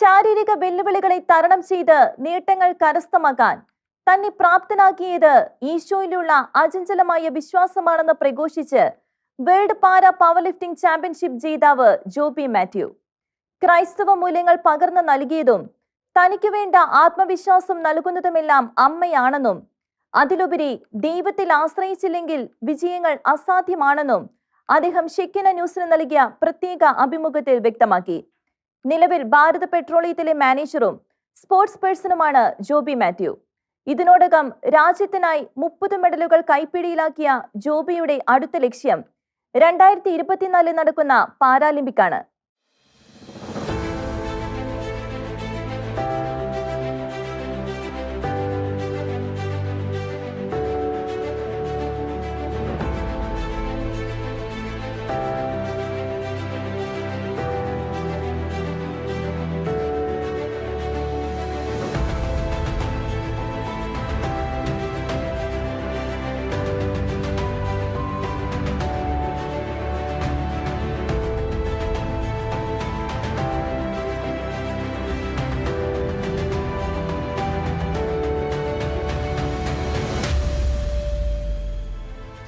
ശാരീരിക വെല്ലുവിളികളെ തരണം ചെയ്ത് നേട്ടങ്ങൾ കരസ്ഥമാക്കാൻ തന്നെ പ്രാപ്തനാക്കിയത് ഈശോയിലുള്ള അചഞ്ചലമായ വിശ്വാസമാണെന്ന് പ്രഘോഷിച്ച് world para power lifting championship ജേതാവ് ജോബി മാത്യു. ക്രൈസ്തവ മൂല്യങ്ങൾ പകർന്നു നൽകിയതും തനിക്ക് വേണ്ട ആത്മവിശ്വാസം നൽകുന്നതുമെല്ലാം അമ്മയാണെന്നും അതിലുപരി ദൈവത്തിൽ ആശ്രയിച്ചില്ലെങ്കിൽ വിജയങ്ങൾ അസാധ്യമാണെന്നും അദ്ദേഹം ഷെക്കിന ന്യൂസിന് നൽകിയ പ്രത്യേക അഭിമുഖത്തിൽ വ്യക്തമാക്കി. നിലവിൽ ഭാരത് പെട്രോളിയത്തിലെ മാനേജറും സ്പോർട്സ് പേഴ്സണുമാണ് ജോബി മാത്യു. ഇതിനോടകം രാജ്യത്തിനായി മുപ്പത് മെഡലുകൾ കൈപ്പിടിയിലാക്കിയ ജോബിയുടെ അടുത്ത ലക്ഷ്യം രണ്ടായിരത്തി ഇരുപത്തിനാലിൽ നടക്കുന്ന പാരാലിമ്പിക്കാണ്.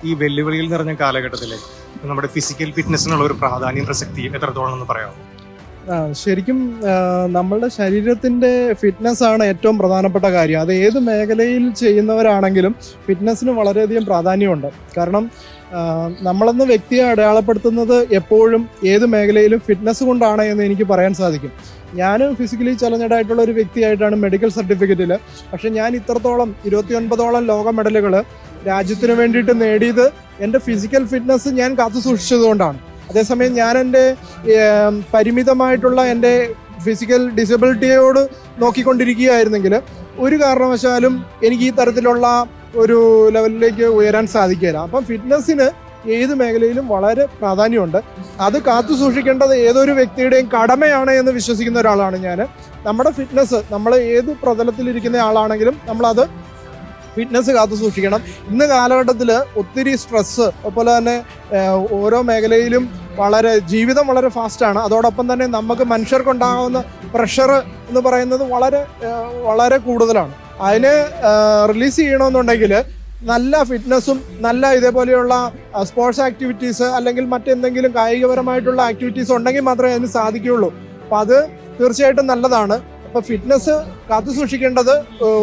ഈ വെല്ലുവിളികൾ നിറഞ്ഞ കാലഘട്ടത്തിലെ നമ്മുടെ ഫിസിക്കൽ ഫിറ്റ്നസിനുള്ള ഒരു പ്രാധാന്യം പ്രസക്തി എത്രത്തോളം എന്ന് പറയാമോ? ശരിക്കും നമ്മളുടെ ശരീരത്തിന്റെ ഫിറ്റ്നസ് ആണ് ഏറ്റവും പ്രധാനപ്പെട്ട കാര്യം. അത് ഏത് മേഖലയിൽ ചെയ്യുന്നവരാണെങ്കിലും ഫിറ്റ്നസ്സിന് വളരെയധികം പ്രാധാന്യമുണ്ട്. കാരണം നമ്മളെന്ന് വ്യക്തിയെ അടയാളപ്പെടുത്തുന്നത് എപ്പോഴും ഏത് മേഖലയിലും ഫിറ്റ്നസ് കൊണ്ടാണ് എന്ന് എനിക്ക് പറയാൻ സാധിക്കും. ഞാൻ ഫിസിക്കലി ചലഞ്ചഡ് ആയിട്ടുള്ള ഒരു വ്യക്തിയായിട്ടാണ് മെഡിക്കൽ സർട്ടിഫിക്കറ്റിൽ പക്ഷേ ഞാൻ ഇത്രത്തോളം ഇരുപത്തി ഒൻപതോളം ലോക മെഡലുകൾ രാജ്യത്തിന് വേണ്ടിയിട്ട് നേടിയത് എന്റെ ഫിസിക്കൽ ഫിറ്റ്നസ് ഞാൻ കാത്തു സൂക്ഷിച്ചതുകൊണ്ടാണ്. അതേസമയം ഞാൻ എന്റെ പരിമിതമായിട്ടുള്ള എന്റെ ഫിസിക്കൽ ഡിസബിലിറ്റിയോട് നോക്കിക്കൊണ്ടിരിക്കുകയായിരുന്നെങ്കിൽ ഒരു കാരണവശാലും എനിക്ക് ഈ തരത്തിലുള്ള ഒരു ലെവലിലേക്ക് ഉയരാൻ സാധിക്കില്ല അപ്പം ഫിറ്റ്നസ്സിന് ഏത് മേഖലയിലും വളരെ പ്രാധാന്യമുണ്ട്. അത് കാത്തു സൂക്ഷിക്കേണ്ടത് ഏതൊരു വ്യക്തിയുടെയും കടമയാണ് എന്ന് വിശ്വസിക്കുന്ന ഒരാളാണ് ഞാൻ. നമ്മുടെ ഫിറ്റ്നസ് നമ്മൾ ഏത് പ്രതലത്തിലിരിക്കുന്ന ആളാണെങ്കിലും നമ്മളത് ഫിറ്റ്നസ് കാത്തു സൂക്ഷിക്കണം. ഇന്ന് കാലഘട്ടത്തിൽ ഒത്തിരി സ്ട്രെസ്സ് അതുപോലെ തന്നെ ഓരോ മേഖലയിലും വളരെ ജീവിതം വളരെ ഫാസ്റ്റാണ് അതോടൊപ്പം തന്നെ നമുക്ക് മനുഷ്യർക്കുണ്ടാകുന്ന പ്രഷർ എന്ന് പറയുന്നത് വളരെ വളരെ കൂടുതലാണ്. അതിനെ റിലീസ് ചെയ്യണമെന്നുണ്ടെങ്കിൽ നല്ല ഫിറ്റ്നസ്സും നല്ല ഇതേപോലെയുള്ള സ്പോർട്സ് ആക്ടിവിറ്റീസ് അല്ലെങ്കിൽ മറ്റെന്തെങ്കിലും കായികപരമായിട്ടുള്ള ആക്ടിവിറ്റീസ് ഉണ്ടെങ്കിൽ മാത്രമേ അതിന് സാധിക്കുകയുള്ളൂ. അപ്പം അത് തീർച്ചയായിട്ടും നല്ലതാണ്. അപ്പൊ ഫിറ്റ്നസ് കാത്തു സൂക്ഷിക്കേണ്ടത്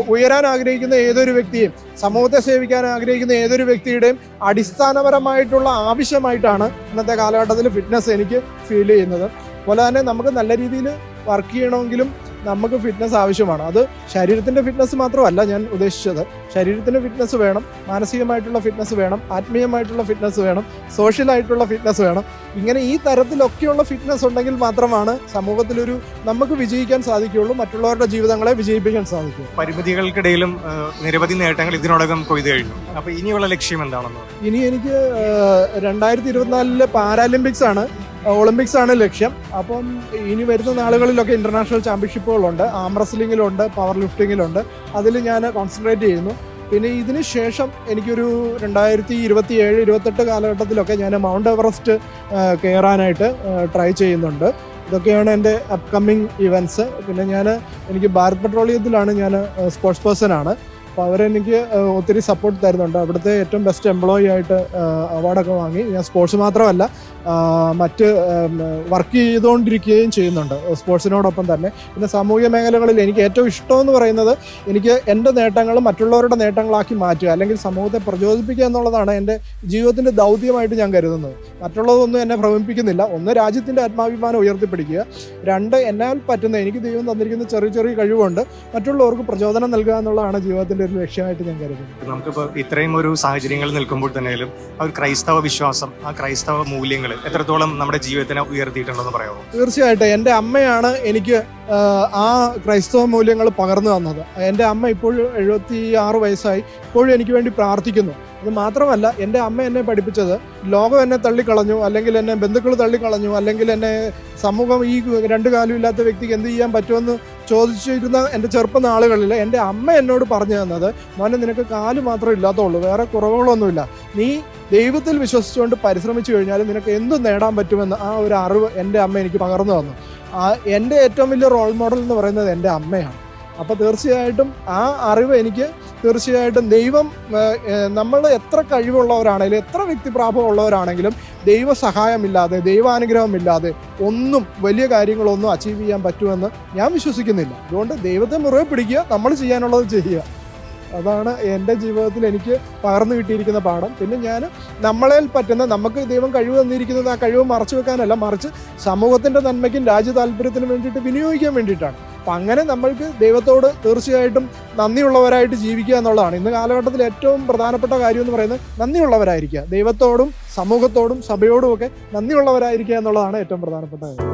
ഉയരാൻ ആഗ്രഹിക്കുന്ന ഏതൊരു വ്യക്തിയും സമൂഹത്തെ സേവിക്കാൻ ആഗ്രഹിക്കുന്ന ഏതൊരു വ്യക്തിയുടെയും അടിസ്ഥാനപരമായിട്ടുള്ള ആവശ്യമായിട്ടാണ് ഇന്നത്തെ കാലഘട്ടത്തിൽ ഫിറ്റ്നസ് എനിക്ക് ഫീൽ ചെയ്യുന്നത്. അതുപോലെ തന്നെ നമുക്ക് നല്ല രീതിയിൽ വർക്ക് ചെയ്യണമെങ്കിലും നമുക്ക് ഫിറ്റ്നസ് ആവശ്യമാണ്. അത് ശരീരത്തിന്റെ ഫിറ്റ്നസ് മാത്രമല്ല ഞാൻ ഉദ്ദേശിച്ചത്. ശരീരത്തിന്റെ ഫിറ്റ്നസ് വേണം മാനസികമായിട്ടുള്ള ഫിറ്റ്നസ് വേണം ആത്മീയമായിട്ടുള്ള ഫിറ്റ്നസ് വേണം സോഷ്യലായിട്ടുള്ള ഫിറ്റ്നസ് വേണം. ഇങ്ങനെ ഈ തരത്തിലൊക്കെയുള്ള ഫിറ്റ്നസ് ഉണ്ടെങ്കിൽ മാത്രമാണ് സമൂഹത്തിലൊരു നമുക്ക് വിജയിക്കാൻ സാധിക്കുകയുള്ളൂ മറ്റുള്ളവരുടെ ജീവിതങ്ങളെ വിജയിപ്പിക്കാൻ സാധിക്കും പരിമിതികൾക്കിടയിലും നിരവധി നേട്ടങ്ങൾ ഇതിനോടകം കൊയ്തു കഴിഞ്ഞു. അപ്പൊ ഇനിയുള്ള ലക്ഷ്യം എന്താണെന്ന് ഇനി എനിക്ക് രണ്ടായിരത്തി ഇരുപത്തിനാലിലെ പാരാലിമ്പിക്സ് ആണ് ഒളിമ്പിക്സ് ആണ് ലക്ഷ്യം. അപ്പം ഇനി വരുന്ന നാളുകളിലൊക്കെ ഇന്റർനാഷണൽ ചാമ്പ്യൻഷിപ്പുകളുണ്ട് ആം റെസ്ലിംഗിലുണ്ട് പവർ ലിഫ്റ്റിങ്ങിലുണ്ട് അതിൽ ഞാൻ കോൺസെൻട്രേറ്റ് ചെയ്യുന്നു. പിന്നെ ഇതിന് ശേഷം എനിക്കൊരു രണ്ടായിരത്തി ഇരുപത്തി ഏഴ് ഇരുപത്തെട്ട് കാലഘട്ടത്തിലൊക്കെ ഞാൻ മൗണ്ട് എവറസ്റ്റ് കയറാനായിട്ട് ട്രൈ ചെയ്യുന്നുണ്ട്. ഇതൊക്കെയാണ് എന്റെ അപ്കമ്മിങ് ഇവന്റ്സ് പിന്നെ ഞാൻ എനിക്ക് ഭാരത് പെട്രോളിയത്തിലാണ് ഞാൻ സ്പോർട്സ് പേഴ്സൺ ആണ്. അപ്പോൾ അവരെനിക്ക് ഒത്തിരി സപ്പോർട്ട് തരുന്നുണ്ട്. അവിടുത്തെ ഏറ്റവും ബെസ്റ്റ് എംപ്ലോയി ആയിട്ട് അവാർഡൊക്കെ വാങ്ങി. ഞാൻ സ്പോർട്സ് മാത്രമല്ല മറ്റ് വർക്ക് ചെയ്തുകൊണ്ടിരിക്കുകയും ചെയ്യുന്നുണ്ട് സ്പോർട്സിനോടൊപ്പം തന്നെ. പിന്നെ സാമൂഹ്യ മേഖലകളിൽ എനിക്ക് ഏറ്റവും ഇഷ്ടമെന്ന് പറയുന്നത് എനിക്ക് എന്റെ നേട്ടങ്ങൾ മറ്റുള്ളവരുടെ നേട്ടങ്ങളാക്കി മാറ്റുക അല്ലെങ്കിൽ സമൂഹത്തെ പ്രചോദിപ്പിക്കുക എന്നുള്ളതാണ് എന്റെ ജീവിതത്തിന്റെ ദൗത്യമായിട്ട് ഞാൻ കരുതുന്നത്. മറ്റുള്ളതൊന്നും എന്നെ ഭ്രമിപ്പിക്കുന്നില്ല. ഒന്ന് രാജ്യത്തിന്റെ ആത്മാഭിമാനം ഉയർത്തിപ്പിടിക്കുക. രണ്ട് എന്നാൽ പറ്റുന്ന എനിക്ക് ദൈവം തന്നിരിക്കുന്ന ചെറിയ ചെറിയ കഴിവുണ്ട്. മറ്റുള്ളവർക്ക് പ്രചോദനം നൽകുക എന്നുള്ളതാണ് ജീവിതത്തിന്റെ ഒരു ലക്ഷ്യമായിട്ട് ഞാൻ കരുതുന്നു. നമുക്കിപ്പോ ഇത്രയും ഒരു സാഹചര്യങ്ങളിൽ നിൽക്കുമ്പോൾ തന്നെയും ആ ഒരു ക്രൈസ്തവ വിശ്വാസം ആ ക്രൈസ്തവ മൂല്യങ്ങൾ എത്രത്തോളം നമ്മുടെ ജീവിതത്തിനെ ഉയർത്തിയിട്ടുണ്ടെന്ന് പറയാമോ? തീർച്ചയായിട്ടും. എന്റെ അമ്മയാണ് എനിക്ക് ആ ക്രൈസ്തവ മൂല്യങ്ങൾ പകർന്നു തന്നത്. എന്റെ അമ്മ ഇപ്പോഴും എഴുപത്തി ആറ് വയസ്സായി ഇപ്പോഴും എനിക്ക് വേണ്ടി പ്രാർത്ഥിക്കുന്നു. അത് മാത്രമല്ല എന്റെ അമ്മ എന്നെ പഠിപ്പിച്ചത് ലോകം എന്നെ തള്ളിക്കളഞ്ഞു അല്ലെങ്കിൽ എന്നെ ബന്ധുക്കൾ തള്ളിക്കളഞ്ഞു അല്ലെങ്കിൽ എന്നെ സമൂഹം ഈ രണ്ടു കാലം ഇല്ലാത്ത വ്യക്തിക്ക് എന്ത് ചെയ്യാൻ പറ്റുമെന്ന് ചോദിച്ചിരുന്ന എന്റെ ചെറുപ്പനാളുകളിൽ എന്റെ അമ്മ എന്നോട് പറഞ്ഞു തന്നത് മോനെ നിനക്ക് കാൽ മാത്രമേ ഇല്ലാത്തുള്ളൂ വേറെ കുറവുകളൊന്നുമില്ല. നീ ദൈവത്തിൽ വിശ്വസിച്ചുകൊണ്ട് പരിശ്രമിച്ചു കഴിഞ്ഞാൽ നിനക്ക് എന്തും നേടാൻ പറ്റുമെന്ന് ആ ഒരു അറിവ് എന്റെ അമ്മ എനിക്ക് പകർന്നു തന്നു. എന്റെ ഏറ്റവും വലിയ റോൾ മോഡൽ എന്ന് പറയുന്നത് എന്റെ അമ്മയാണ്. അപ്പോൾ തീർച്ചയായിട്ടും ആ അറിവ് എനിക്ക് തീർച്ചയായിട്ടും ദൈവം നമ്മൾ എത്ര കഴിവുള്ളവരാണെങ്കിലും എത്ര വ്യക്തിപ്രാപമുള്ളവരാണെങ്കിലും ദൈവ സഹായമില്ലാതെ ദൈവാനുഗ്രഹമില്ലാതെ ഒന്നും വലിയ കാര്യങ്ങളൊന്നും അച്ചീവ് ചെയ്യാൻ പറ്റുമെന്ന് ഞാൻ വിശ്വസിക്കുന്നില്ല. അതുകൊണ്ട് ദൈവത്തെ മുറിവ് പിടിക്കുക നമ്മൾ ചെയ്യാനുള്ളത് ചെയ്യുക. അതാണ് എന്റെ ജീവിതത്തിൽ എനിക്ക് പകർന്നു കിട്ടിയിരിക്കുന്ന പാഠം. പിന്നെ ഞാൻ നമ്മളെ പറ്റുന്ന നമുക്ക് ദൈവം കഴിവ് തന്നിരിക്കുന്നത് ആ കഴിവ് മറച്ചു വെക്കാനല്ല മറിച്ച് സമൂഹത്തിന്റെ നന്മയ്ക്കും രാജ്യ താല്പര്യത്തിനും വേണ്ടിയിട്ട് വിനിയോഗിക്കാൻ വേണ്ടിയിട്ടാണ്. അപ്പം അങ്ങനെ നമ്മൾക്ക് ദൈവത്തോട് തീർച്ചയായിട്ടും നന്ദിയുള്ളവരായിട്ട് ജീവിക്കുക എന്നുള്ളതാണ്. ഇന്ന് കാലഘട്ടത്തിൽ ഏറ്റവും പ്രധാനപ്പെട്ട കാര്യം എന്ന് പറയുന്നത് നന്ദിയുള്ളവരായിരിക്കുക. ദൈവത്തോടും സമൂഹത്തോടും സഭയോടും ഒക്കെ നന്ദിയുള്ളവരായിരിക്കുക എന്നുള്ളതാണ് ഏറ്റവും പ്രധാനപ്പെട്ട കാര്യം.